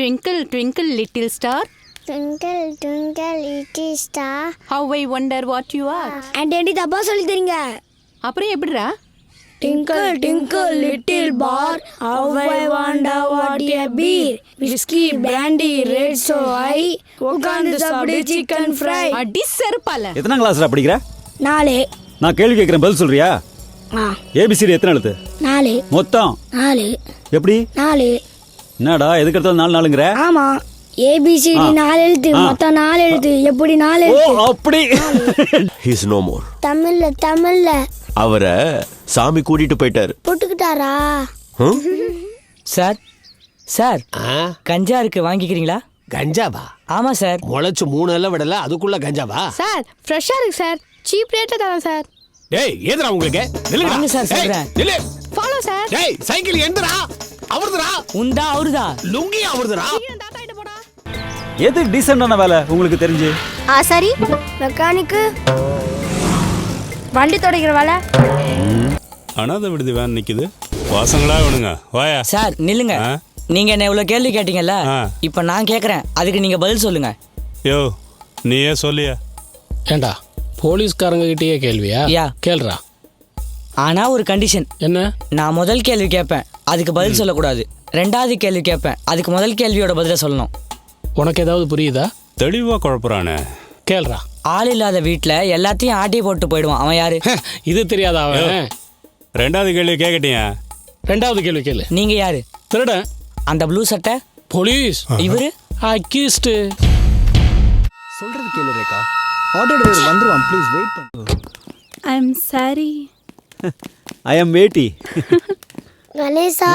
Twinkle, twinkle, little star, Twinkle, twinkle, little star. how I wonder what you are. Aunty aunty தப்பா சொல்லி தரீங்க அப்புறம் எப்படிடா Twinkle, twinkle, little bar, how I wonder what a beer. Whiskey, brandy, red so high. உட்காந்து சாப்பிடு chicken fry அடி செருப்பால எத்தனை கிளாஸ்டா படிக்கிற நாலு நான் கேள்வி கேட்குறேன் பதில் சொல்றியா ஆ ஏபிசிடி எத்தனை எழுத்து நாலு மொத்தம் நாலு எப்படி நாலு என்னடா எதுக்கு எடுத்தாலும் நாலு நாளுங்கிற ஆமா. ஏபிசிடி. நாலு எழுத்து. மொத்தம் நாலு எழுத்து. எப்படி நாலு ஓ எழுத்து? அப்படி. ஹீஸ் நோ மோர் தமிழ்ல தமிழ்ல. அவரை சாமி கூட்டிட்டு போயிட்டாரு. போட்டுக்கிட்டாரா? ஹம்? சார் சார் ஆ? கஞ்சா இருக்கு வாங்கிக்கிறீங்களா? கஞ்சாவா? ஆமா சார். முளைச்சு மூணு எல்லாம் விடல அதுக்குள்ள கஞ்சாவா? சார் ஃப்ரெஷ்ஷாக இருக்கு சார். சீப் ரேட்டில் தரேன் சார். டேய் ஏதுடா உங்களுக்கு? நில்லுங்கடா. வாங்க சார், சொல்றேன். நில்லு. Follow sir. டேய் சைக்கிள் எந்தடா அவர்துடா. உண்டா அவருதா? லுங்கி அவர்துடா. எது டீசெண்டான வேலை உங்களுக்கு தெரிஞ்சு? ஆ சரி. மெக்கானிக்கு வண்டி துடைக்கிற வேலை. அனாதை விடுதி வேன் நிக்குது. வாசங்களா வேணுங்க. வாயா. சார் நில்லுங்க? நீங்க என்ன இவ்வளவு கேள்வி கேட்டீங்கல்ல. இப்ப நான் கேக்குறேன். அதுக்கு நீங்க பதில் சொல்லுங்க. யோ நீயே சொல்லியா. ஏண்டா போலீஸ்காரங்க கிட்டயே கேள்வியா? யா. கேள்றா. ஆனா ஒரு கண்டிஷன் என்ன? நான் முதல் கேள்வி கேட்பேன் அதுக்கு பதில் சொல்லக்கூடாது. ரெண்டாவது கேள்வி கேட்பேன் அதுக்கு முதல் கேள்வியோட பதில சொல்லணும். உனக்கு ஏதாவது புரியுதா? தெளிவா குழப்புறானே. கேள்றா. ஆள் இல்லாத வீட்ல எல்லாத்தையும் ஆட்டி போட்டு போயிடுவான். அவன் யாரு? இது தெரியாதா அவன்? ரெண்டாவது கேள்வி கேக்கட்டியா? ரெண்டாவது கேள்வி கேளு. நீங்க யாரு? திருடன் அந்த ப்ளூ சட்டை போலீஸ். இவரு? அக்யூஸ்டு சொல்றது கேளு ரேகா. ஆட்டோ டிரைவர் வந்துருவான் ப்ளீஸ் வெயிட் பண்ணு. I am sorry I am వేటీ. Ganesha?